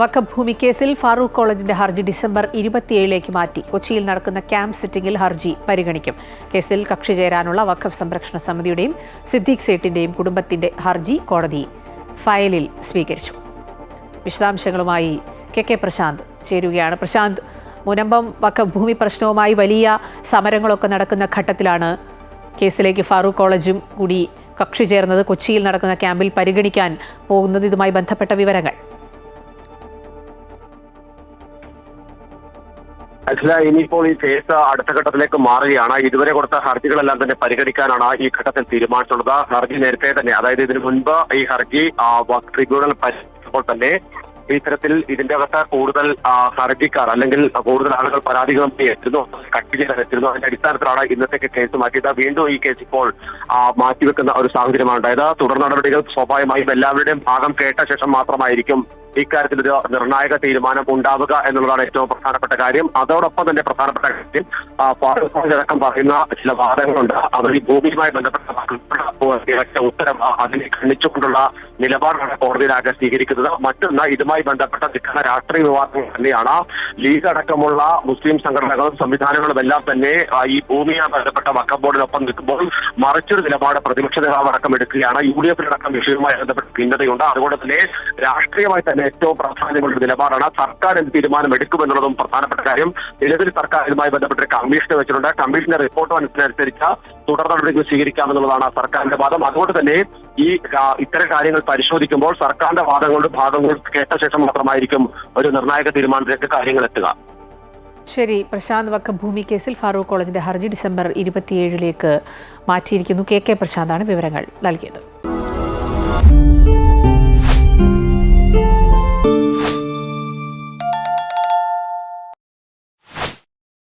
വഖഫ് ഭൂമി കേസിൽ ഫാറൂഖ് കോളേജിന്റെ ഹർജി ഡിസംബർ ഇരുപത്തിയേഴിലേക്ക് മാറ്റി. കൊച്ചിയിൽ നടക്കുന്ന ക്യാമ്പ് സിറ്റിംഗിൽ ഹർജി പരിഗണിക്കും. കേസിൽ കക്ഷി ചേരാനുള്ള വഖഫ് സംരക്ഷണ സമിതിയുടെയും സിദ്ദീഖ് സേട്ടിന്റെയും കുടുംബത്തിന്റെ ഹർജി കോടതി ഫയലിൽ സ്വീകരിച്ചു. വിശദാംശങ്ങളുമായി കെ കെ പ്രശാന്ത് ചേരുകയാണ്. പ്രശാന്ത് മുനമ്പം വഖഫ് ഭൂമി പ്രശ്നവുമായി വലിയ സമരങ്ങളൊക്കെ നടക്കുന്ന ഘട്ടത്തിലാണ് കേസിലേക്ക് ഫാറൂഖ് കോളേജും കൂടി കക്ഷി ചേർന്നത്. കൊച്ചിയിൽ നടക്കുന്ന ക്യാമ്പിൽ പരിഗണിക്കാൻ പോകുന്നത്. ഇതുമായി ബന്ധപ്പെട്ട വിവരങ്ങൾ. അഖില ഇനിയിപ്പോൾ ഈ കേസ് അടുത്ത ഘട്ടത്തിലേക്ക് മാറുകയാണ്. ഇതുവരെ കൊടുത്ത ഹർജികളെല്ലാം തന്നെ പരിഗണിക്കാനാണ് ഈ ഘട്ടത്തിൽ തീരുമാനിച്ചിട്ടുള്ളത്. ഹർജി നേരത്തെ തന്നെ അതായത് ഇതിനു മുൻപ് ഈ ഹർജി ട്രിബ്യൂണൽ പരിശോധിച്ചപ്പോൾ തന്നെ ഇത്തരത്തിൽ ഇതിന്റെ അകത്ത് കൂടുതൽ ഹർജിക്കാർ അല്ലെങ്കിൽ കൂടുതൽ ആളുകൾ പരാതികൾ എത്തുന്നു കട്ട് ചെയ്യാൻ എത്തുന്നു അതിന്റെ അടിസ്ഥാനത്തിലാണ് ഇന്നത്തേക്ക് കേസ് മാറ്റിയത്. വീണ്ടും ഈ കേസ് ഇപ്പോൾ മാറ്റിവെക്കുന്ന ഒരു സാഹചര്യമാണ് ഉണ്ടായത്. തുടർ നടപടികൾ സ്വാഭാവികമായും എല്ലാവരുടെയും ഭാഗം കേട്ട ശേഷം മാത്രമായിരിക്കും ഇക്കാര്യത്തിൽ ഒരു നിർണായക തീരുമാനം ഉണ്ടാവുക എന്നുള്ളതാണ് ഏറ്റവും പ്രധാനപ്പെട്ട കാര്യം. അതോടൊപ്പം തന്നെ പ്രധാനപ്പെട്ട കാര്യം അടക്കം പറയുന്ന ചില വാദങ്ങളുണ്ട്. അവർ ഈ ഭൂമിയുമായി ബന്ധപ്പെട്ട ഇറക്കിയ ഉത്തരം അതിനെ ഖണ്ഡിച്ചുകൊണ്ടുള്ള നിലപാടാണ് കോടതിയിലാകെ സ്വീകരിക്കുന്നത്. മറ്റൊന്ന് ഇതുമായി ബന്ധപ്പെട്ട നിൽക്കുന്ന രാഷ്ട്രീയ വിവാദങ്ങൾ തന്നെയാണ്. ലീഗ് അടക്കമുള്ള മുസ്ലിം സംഘടനകളും സംവിധാനങ്ങളും എല്ലാം തന്നെ ഈ ഭൂമിയുമായി ബന്ധപ്പെട്ട വക്കം ബോർഡിനൊപ്പം നിൽക്കുമ്പോൾ മറിച്ചൊരു നിലപാട് പ്രതിപക്ഷ നേതാവ് അടക്കം എടുക്കുകയാണ്. യു ഡി എഫിനടക്കം വിഷയവുമായി ബന്ധപ്പെട്ട ഭിന്നതയുണ്ട്. അതുകൊണ്ട് തന്നെ രാഷ്ട്രീയമായി തന്നെ ഏറ്റവും പ്രാധാന്യമുള്ള നിലപാടാണ് സർക്കാർ എന്ത് തീരുമാനം എടുക്കുമെന്നുള്ളതും പ്രധാനപ്പെട്ട കാര്യം. നിലവിൽ സർക്കാർ ഇതുമായി ബന്ധപ്പെട്ട കമ്മീഷനെ വെച്ചിട്ടുണ്ട്. കമ്മീഷന്റെ റിപ്പോർട്ട് അനുസരിച്ച് തുടർ നടപടികൾ സ്വീകരിക്കാമെന്നുള്ളതാണ് സർക്കാരിന്റെ വാദം. അതുകൊണ്ട് തന്നെ ഈ ഇത്തരം കാര്യങ്ങൾ പരിശോധിക്കുമ്പോൾ സർക്കാരിന്റെ വാദങ്ങളുടെ ഭാഗങ്ങൾ കേട്ട ശേഷം മാത്രമായിരിക്കും ഒരു നിർണായക തീരുമാനത്തിലേക്ക് കാര്യങ്ങൾ എത്തുക. ശരി പ്രശാന്ത് വക്ക ഭൂമി കേസിൽ ഫാറൂഖ് കോളേജിന്റെ ഹർജി ഡിസംബർ ഇരുപത്തിയേഴിലേക്ക് മാറ്റിയിരിക്കുന്നു. കെ കെ പ്രശാന്താണ് വിവരങ്ങൾ നൽകിയത്.